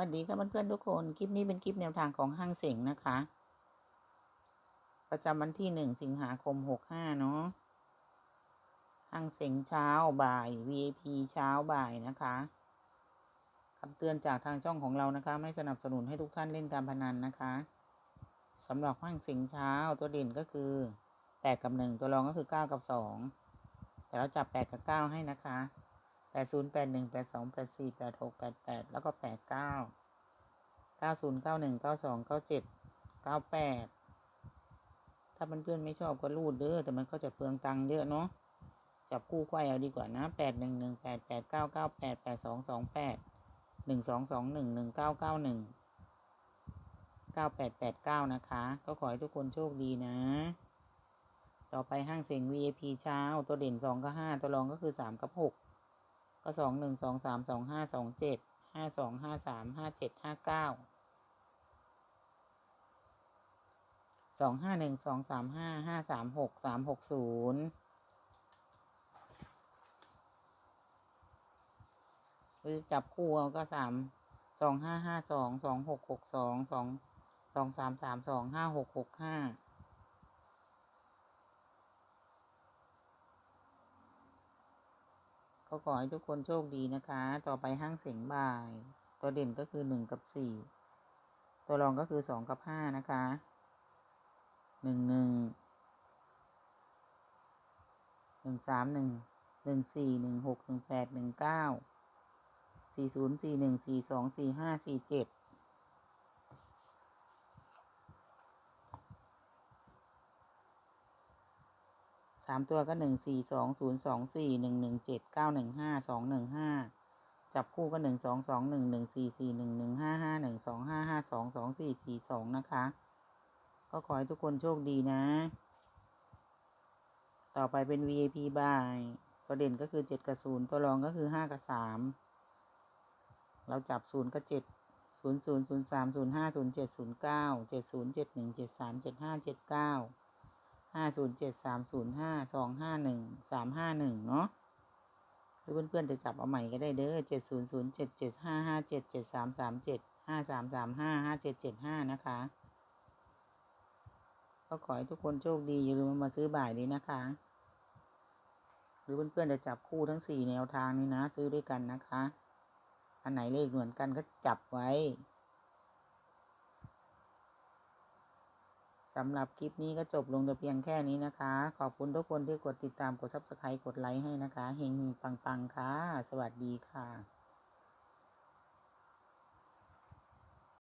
วัสดีค่ะเพื่อนๆทุกคน คลิปนี้เป็นคลิปแนวทางของห้างเสงนะคะ ประจำวันที่หนึ่งสิงหาคมหกห้าเนาะห้างเสงเช้าบ่าย VIP เช้าบ่ายนะคะคำเตือนจากทางช่องของเรานะคะ ไม่สนับสนุนให้ทุกท่านเล่นการพนันนะคะสำหรับห้างเสงเช้าตัวเด่นก็คือแปดกับหนึ่งตัวรองก็คือเก้ากับสองแต่เราจับแปดกับเก้าให้นะคะ แปดศูนย์แปดหนึ่งแปดสองแปดสี่แปดหกแปดแปดแล้วก็แปดเก้าเก้าศูนย์เก้าหนึ่งเก้าสองเก้าเจ็ดเก้าแปดถ้าเพื่อนๆไม่ชอบก็รูดเด้อแต่มันก็จะเปลืองตังค์เยอะเนาะจับคู่ควายเอาดีกว่านะแปดหนึ่งหนึ่งแปดแปดเก้าเก้าแปดแปดสองสองแปดหนึ่งสองสองหนึ่งหนึ่งเก้าเก้าหนึ่งเก้าแปดแปดเก้านะคะ ก็ขอให้ทุกคนโชคดีนะ ต่อไปห้างเสียง VIP เช้า ตัวเด่นสองก็ห้าตัวรองก็คือสามกับหก ก็สองหนึ่งสองสามสองห้าสองเจ็ดห้าสองห้าสามห้าเจ็ดห้าเก้าสองห้าหนึ่งสองสามห้าห้าสามหกสามหกศูนย์หรือจับคู่เอาก็สามสองห้าห้าสองสองหกหกสองสองสองสามสามสองห้าหกหกห้า ก็ขอให้ทุกคนโชคดีนะคะ ต่อไปห้างเสียงบ่าย ตัวเด่นก็คือหนึ่งกับสี่ ตัวรองก็คือสองกับห้านะคะหนึ่งหนึ่ง หนึ่งสามหนึ่ง หนึ่งสี่ หนึ่งหก หนึ่งแปด หนึ่งเก้า สี่ศูนย์สี่หนึ่ง สี่สอง สี่ห้า สี่เจ็ด สามตัวก็หนึ่งสี่สองศูนย์สองสี่หนึ่งหนึ่งเจ็ดเก้าหนึ่งห้าสองหนึ่งห้าจับคู่ก็หนึ่งสองสองหนึ่งหนึ่งสี่สี่หนึ่งหนึ่งห้าห้าหนึ่งสองห้าห้าสองสองสี่สี่สองนะคะ ก็ขอให้ทุกคนโชคดีนะ ต่อไปเป็น VIP บายตัวเด่นก็คือเจ็ดกับศูนย์ตัวรองก็คือห้ากับสามเราจับศูนย์กับเจ็ดศูนย์ศูนย์ศูนย์สามศูนย์ห้าศูนย์เจ็ดศูนย์เก้าเจ็ดศูนย์เจ็ดหนึ่งเจ็ดสามเจ็ดห้าเจ็ดเก้า ห้าศูนย์เจ็ดสามศูนย์ห้าสองห้าหนึ่งสามห้าหนึ่งเนาะหรือเพื่อนๆจะจับเอาใหม่ก็ได้เด้อเจ็ดศูนย์ศูนย์เจ็ดเจ็ดห้าห้าเจ็ดเจ็ดสามสามเจ็ดห้าสามสามห้าห้าเจ็ดเจ็ดห้านะคะก็ขอให้ทุกคนโชคดีอย่าลืมมาซื้อบ่ายนี้นะคะ หรือเพื่อนๆจะจับคู่ทั้งสี่แนวทางนี้นะ ซื้อด้วยกันนะคะ อันไหนเลขเหมือนกันก็จับไว้ สำหรับคลิปนี้ก็จบลงแต่เพียงแค่นี้นะคะ ขอบคุณทุกคนที่กดติดตามกด subscribe กดไลค์ให้นะคะเฮงๆปังๆค่ะ สวัสดีค่ะ